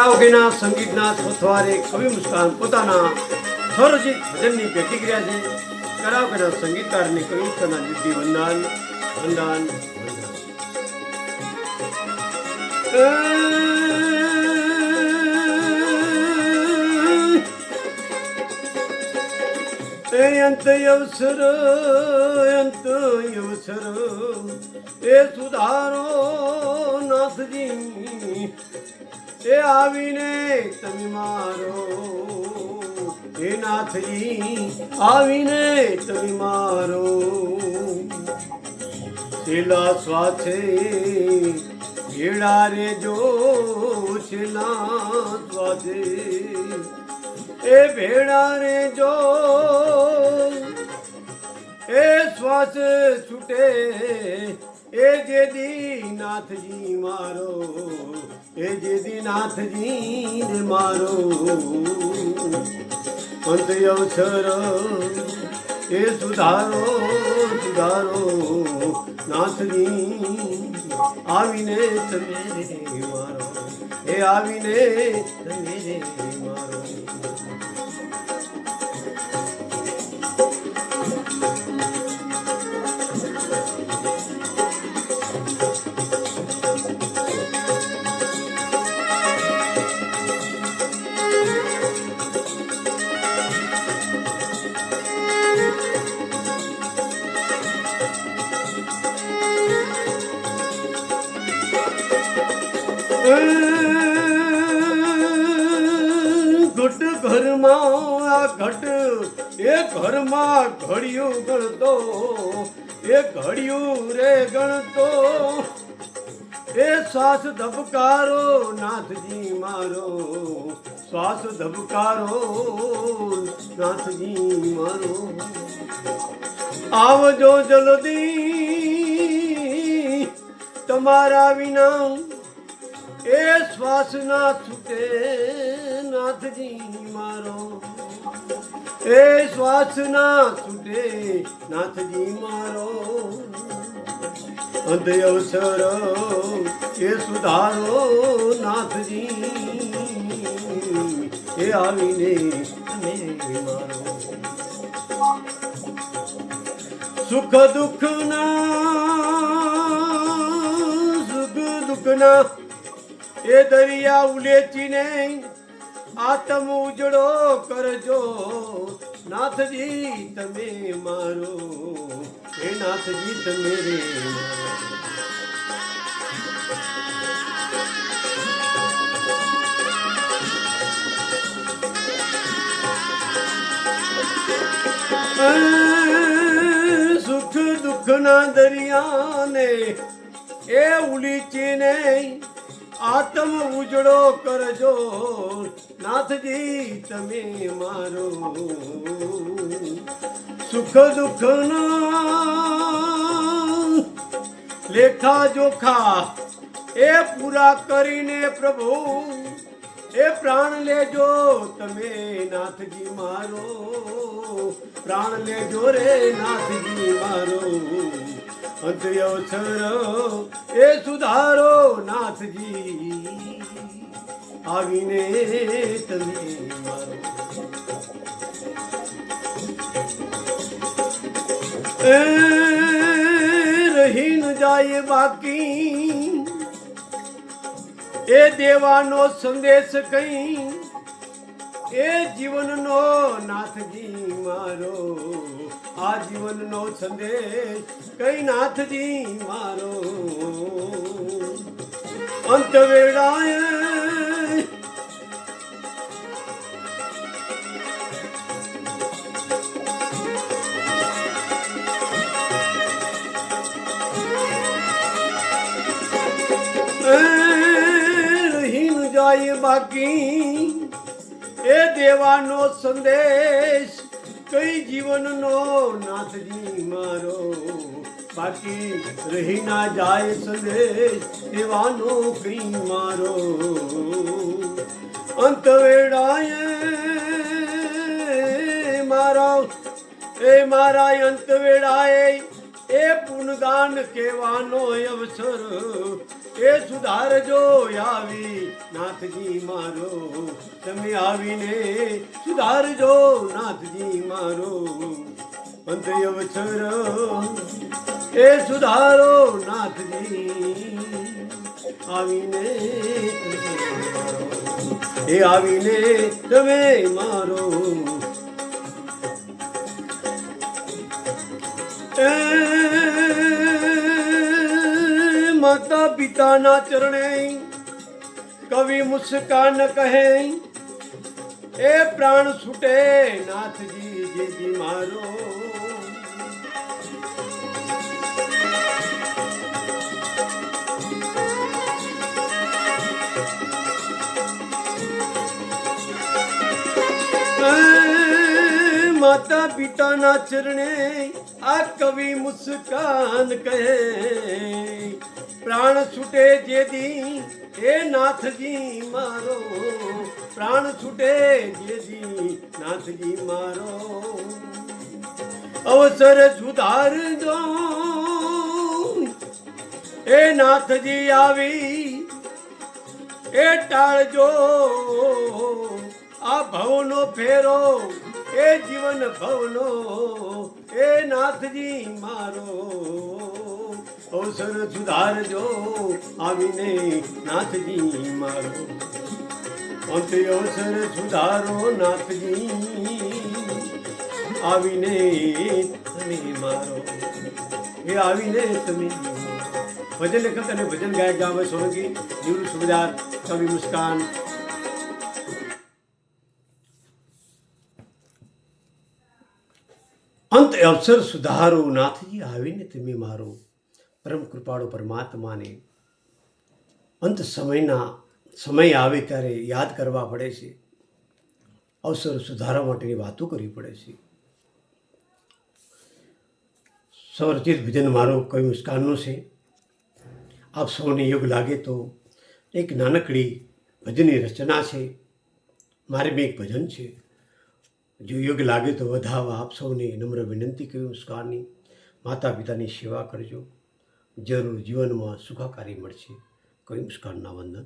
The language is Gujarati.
કરાઓકેના સંગીતના સથવારે કવિ મુસ્કાન પોતાના સ્વરચિત ભજનની ભેટી છે. કરાઓકેના સંગીતકારને કવિ મુસ્કાનના દિવ્ય વંદન વંદન વંદન. અંત અવસર અંત અવસર એ સુધારો નાથજી એ આવીને તમે મારો હે નાથજી આવીને તમે મારો છેલ્લા શ્વાસે ભેળા રે જો છેલ્લા શ્વાસે એ ભેળા રે જો એ શ્વાસ છૂટે. એ જે દીનાથજી મારો, એ જે દીનાથજી રે મારો. અંત અવસર એ સુધારો સુધારો, નાથજી, આવીને તમે મારો, એ આવીને તમે મારો. ઘટ ઘરમાં આ ઘટ, એ ઘરમાં ઘડિયું ગણતો, એ ઘડિયું રે ગણતો. એ શ્વાસ ધબકારો, નાથજી મારો, શ્વાસ ધબકારો, નાથજી મારો. આવજો જલ્દી, તમારા વિના એ શ્વાસ ના છૂટે નાથજી મારો. એ શ્વાસ ના છૂટે, નાથજી મારો. અંત અવસર એ સુધારો, નાથજી એ આવીને મારો. સુખ દુઃખ ના સુખ દુઃખ ના એ દરિયા ઉલેચીને આતમ ઉજળો કરજો નાથજી, તમે મારો હે નાથજી, તમે રે. સુખ દુઃખના દરિયાને એ ઉલીચીને આત્મ ઉજળો કરજો. નાથજી, તમે મારો સુખ દુઃખના લેખા જોખા એ પૂરા કરીને પ્રભુ, એ પ્રાણ લેજો તમે નાથજી મારો. પ્રાણ લેજો રે નાથજી મારો. અંત અવસર એ સુધારો નાથજી. આવીને તમે મારો. રહી ન જાય બાકી. એ દેવાનો સંદેશ કઈ એ જીવનનો નાથજી મારો, આ જીવનનો સંદેશ કઈ નાથજી મારો? અંત વેળાએ રહીન જાય બાકી એ દેવાનો સંદેશ કઈ જીવનનો નાથજી મારો? બાકી રહી ના જાય સંદેશ, દેવાનો કઈ મારો. અંત વેળાએ મારા, એ મારા અંત વેળાએ એ પુનદાન કહેવાનો અવસર, એ સુધારજો આવી નાથજી મારો. તમે આવીને સુધારજો નાથજી મારો. અંત અવસર, એ સુધારો નાથજી. આવીને એ આવીને તમે મારો. માતા પિતાના ચરણે કવિ મુસ્કાન કહે, એ પ્રાણ છૂટે નાથજી, જેજી મારો. માતા પિતાના ચરણે આ કવિ મુસ્કાન કહે, પ્રાણ છૂટે જેદી એ નાથજી મારો. પ્રાણ છૂટે જે દી, નાથજી મારો. અવસર સુધારજો એ નાથજી આવી એ ટાળજો. આ ભવનો ફેરો એ જીવન ભવનો, એ નાથજી મારો. અવસર સુધારજો આવીને નાથજી મારો. અંતે અવસર સુધારો નાથજી આવીને તમે મારો. એ આવીને તમે ભજન લેખક અને ભજન ગાયક ગામે સોલંકી નિવૃત્ત સુબેદાર કવિ મુસ્કાન અંત અવસર સુધારો નાથજી આવીને તમે મારો પરમ કૃપાળો પરમાત્માને અંત સમયના સમય આવે ત્યારે યાદ કરવા પડે છે. અવસર સુધારવા માટેની વાતો કરવી પડે છે. સ્વરચિત ભજન મારો કવિ મુસ્કાનનો છે. આપ સૌને યોગ લાગે તો એક નાનકડી ભજનની રચના છે. મારે બી એક ભજન છે. જો યોગ લાગે તો વધાવા આપ સૌને નમ્ર વિનંતી કરી મુસ્કાનની માતા પિતાની સેવા કરજો. જરૂર જીવનમાં સુખાકારી મળશે. કોઈ મુસ્કાનના વંદન?